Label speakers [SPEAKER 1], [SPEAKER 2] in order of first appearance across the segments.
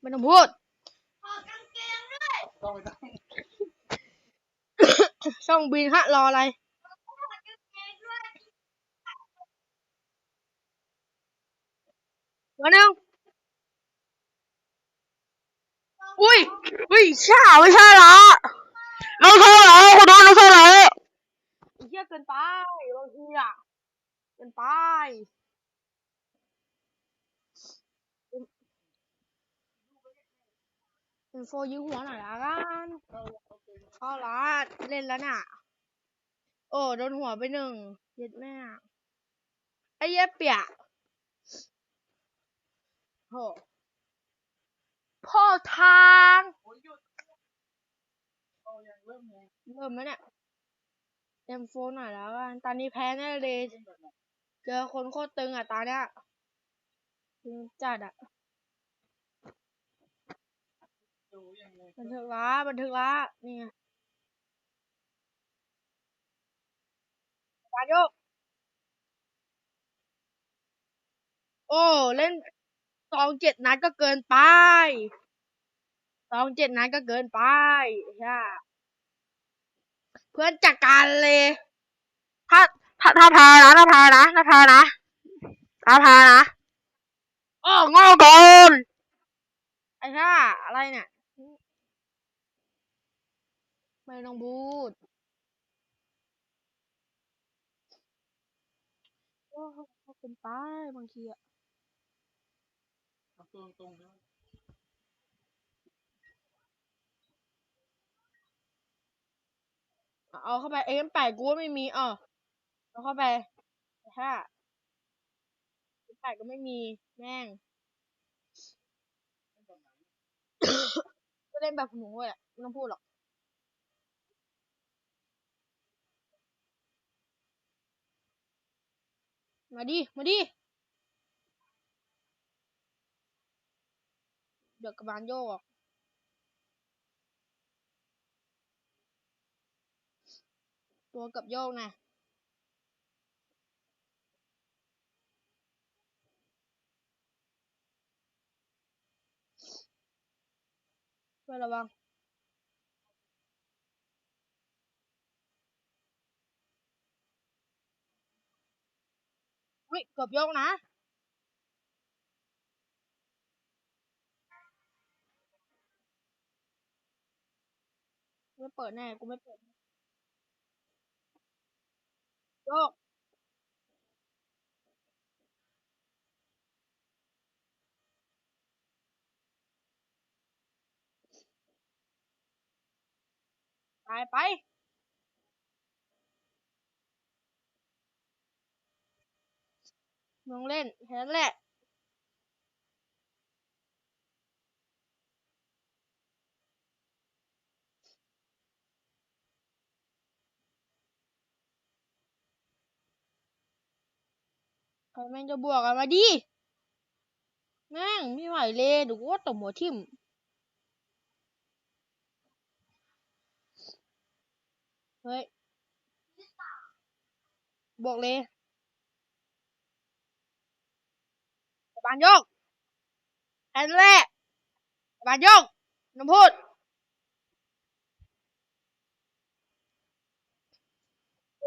[SPEAKER 1] ไม่ต้องพูด
[SPEAKER 2] ต้องไปตั้ง
[SPEAKER 1] ช่องบินฮะรออะไรมาหนึ่งอุ้ยอุ้ยใช่ไม่ใช่ละเราโทรเหรอคุณโดนเราโทรเหรอไอ้เหี้ยเกินไปบางทีอะเกินไป เป็นโฟยิงหัวหน่อยละกันเข้าละเล่นแล้วน่ะ โอ้โดนหัวไปหนึ่งเย็ดแม่ไอ้เหี้เปียกโหพ่อทาง
[SPEAKER 2] โอ้ยหยุดโอ้ยังเริ่มไง
[SPEAKER 1] เริ่มแล้วเนี่ยเต็มโฟนหน่อยแล้วกันตอนนี้แพ้แน่เลย
[SPEAKER 2] เจ
[SPEAKER 1] อคนโคตรตึงอะตอนเนี้ยตึงจัดอะ บันทึกละบันทึกละนี่ไงการโยก โอ้ เล่นสองเจ็ดนัดก็เกินไปสองเจ็ดนัดก็เกินไปใช่เพื่อนจัดการเลย ถ้าถ้าถ้าพานะถ้าพานะถ้าพานะถ้าพานะโอ้โง่เกินไอ้ห่าอะไรเนี่ย ไม่ต้องพูดโอ้เขาเป็นไปบางทีอะ
[SPEAKER 2] เอาตัวตรงๆนะ
[SPEAKER 1] เอาเข้าไปเอ็มแปดกูว่าไม่มีอ๋อเอาเข้าไปถ้าเอ็มแปดก็ไม่มีแม่งก็เล่นแบบหนูเลยอะไม่ต้องพูดหรอก มาดิมาดิเดี๋ยวกระบาล ยกออกตัวกับโยกนะช่วยระวังอุ้ยเกือบโยกนะไม่เปิดแน่กูไม่เปิดโยกไปไป น้องเล่นแค่นั้นแหละใครแม่งจะบวกอะมาดิแม่งไม่ไหวเลยดูว่าตบหัวทิ่มเฮ้ยบวกเลย บานยกแค่นั้นแหละบานโยกน้ำพูด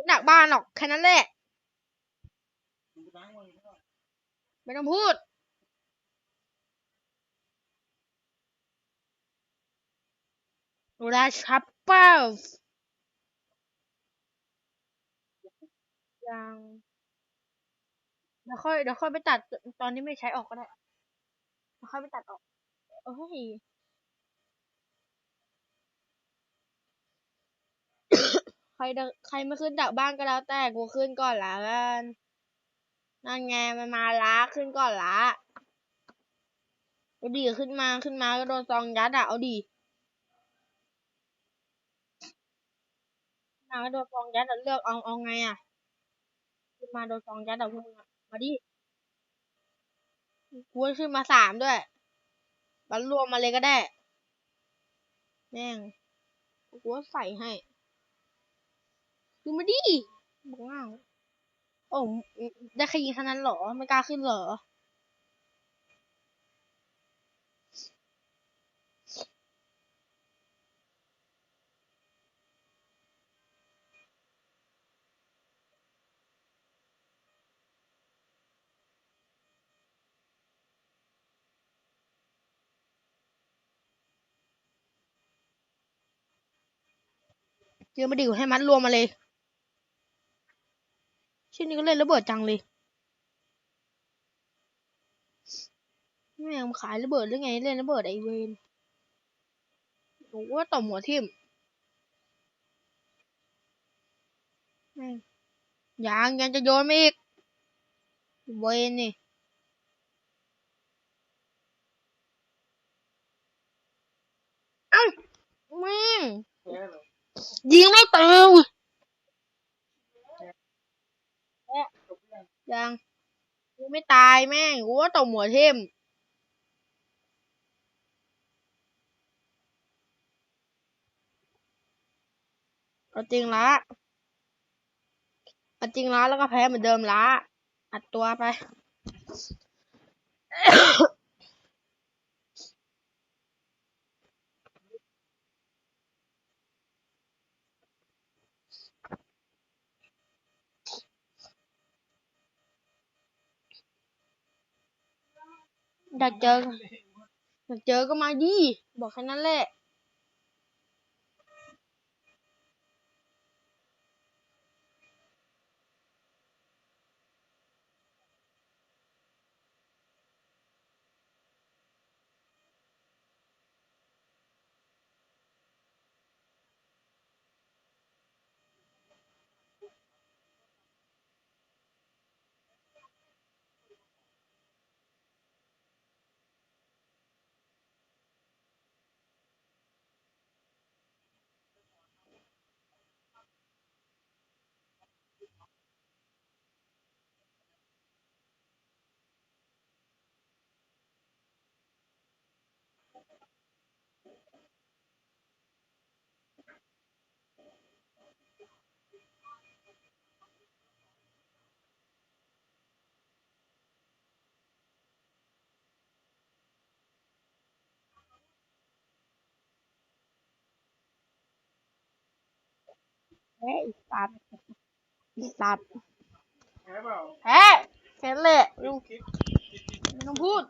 [SPEAKER 1] หนักบ้านหรอกแค่นั้นแหละ
[SPEAKER 2] ไปล้างมือก่อน
[SPEAKER 1] ไม่ต้องพูดราชับเป้ายัง เดี๋ยวค่อยเดี๋ยวค่อยไปตัดตอนนี้ไม่ใช้ออกก็ได้เดี๋ยวค่อยไปตัดออกเอ้ยใครดใครไม่ขึ้นจากบ้านก็แล้วแต่กูขึ้นก่อนละกันนั่นไงมันมาละขึ้นก่อนละเอาดีขึ้นมาขึ้นมาก็โดนซองยัดอะเอาดีมาก็โดนซองยัดอะเลือกเอาเอาไงอะขึ้นมาโดนซองยัดอะพวกมึงอะ มาดิกูให้ขึ้นมาสามด้วยบันรวมมาเลยก็ได้ แม่งกูว่าใส่ให้ ดูมาดิบอกง่าโอ้ได้แค่ยิงเท่านั้นเหรอ ไม่กล้าขึ้นเหรอ เจอมาดิวให้มัดรวมมาเลยชื่อนี้ก็เล่นระเบิดจังเลยแม่งขายระเบิดหรือไงเล่นระเบิดไอเวนโอ้ว่าต่อหัวทิ่มแม่งยังยังจะโยนมาอีกเวนนี่เอ้าแม่ง
[SPEAKER 2] แพ้เหรอ
[SPEAKER 1] ยิงไม่ตาย
[SPEAKER 2] ยัง
[SPEAKER 1] ยังไม่ตายแม่งกูว่าต่อมหัวทิ่มเอาจริงละเอาจริงละแล้วก็แพ้เหมือนเดิมละอัดตัวไป อยากเจออยากเจอก็มาดิบอกแค่นั้นแหละ พ้อีสัตว์อีสัตว์
[SPEAKER 2] แพ้เปล่า
[SPEAKER 1] แพ้แค่นั้นแหละไม่ต้อง
[SPEAKER 2] คิด
[SPEAKER 1] ไม่ต้องพูด